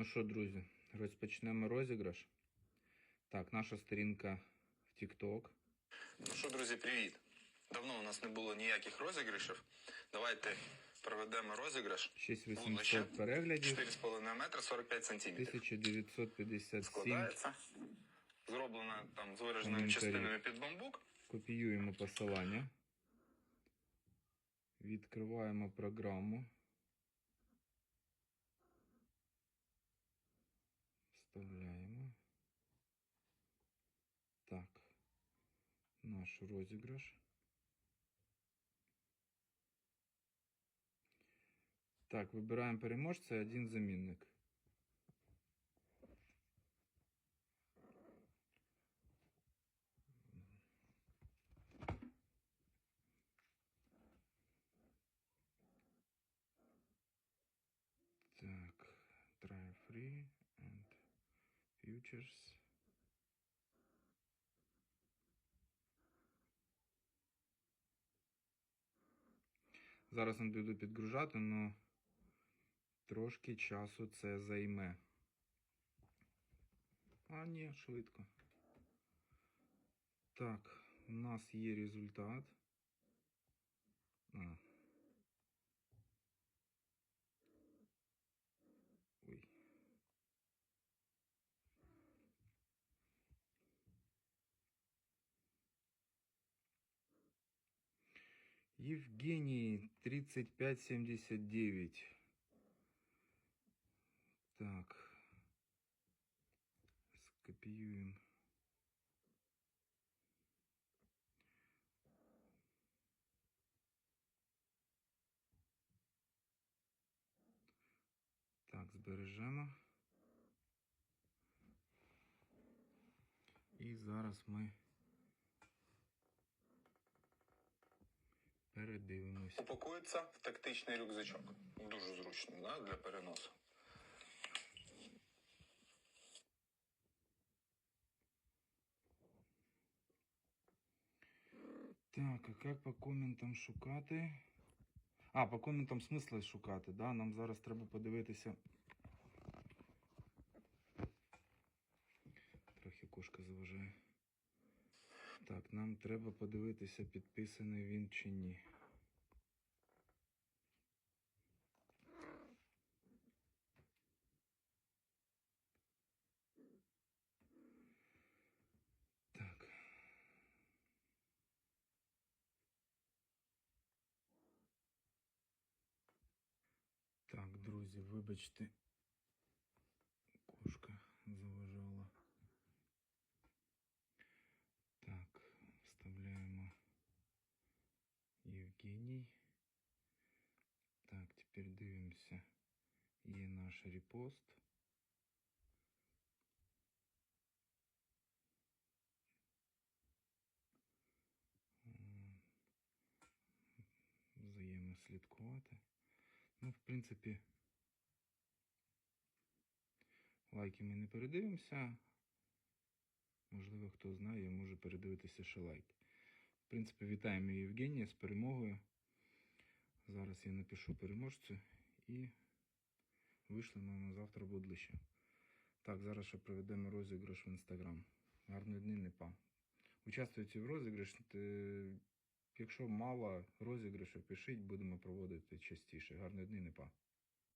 Ну що, друзі, розпочнемо розіграш. Так, наша сторінка в TikTok. Ну що, друзі, привіт! Давно у нас не було ніяких розіграшів. Давайте проведемо розіграш. 6800 переглядів, 4,5 метра 45 сантиметрів. 1957. Складається. Зроблено там з вираженими частинами під бамбук. Копіюємо посилання. Відкриваємо програму. Вставляємо. Так. Наш розіграш. Так, вибираємо переможця, один замінник. futures. Зараз не буду підгружати, але трошки часу це займе. А, ні, швидко. Так, у нас є результат. А. Евгений 3579. Так. Скопиюем. Так, збережемо. І зараз ми передивимося. Упакується в тактичний рюкзачок. Дуже зручно да, для переносу. Так, а як по коментам шукати? А, по коментам смисла шукати, да? Нам зараз треба подивитися. Трохи кошка заважає. Так, нам треба подивитися, підписаний він чи ні. друзі, вибачте, кошка заважала. Так, вставляємо Євгеній. Так, тепер дивимося. Є наш репост. М, Взаємослідкувати. Ну, в принципі, лайки ми не передивимося. Можливо, хто знає, може передивитися ще лайки. В принципі, вітаємо Євгенія з перемогою. Зараз я напишу переможцю і вишлемо на завтра будлище. Так, зараз ще проведемо розіграш в інстаграм. Гарної дні, не па. Участвуйте в розіграш. Якщо мало розіграшу, пишіть, будемо проводити частіше. Гарної дні, не па.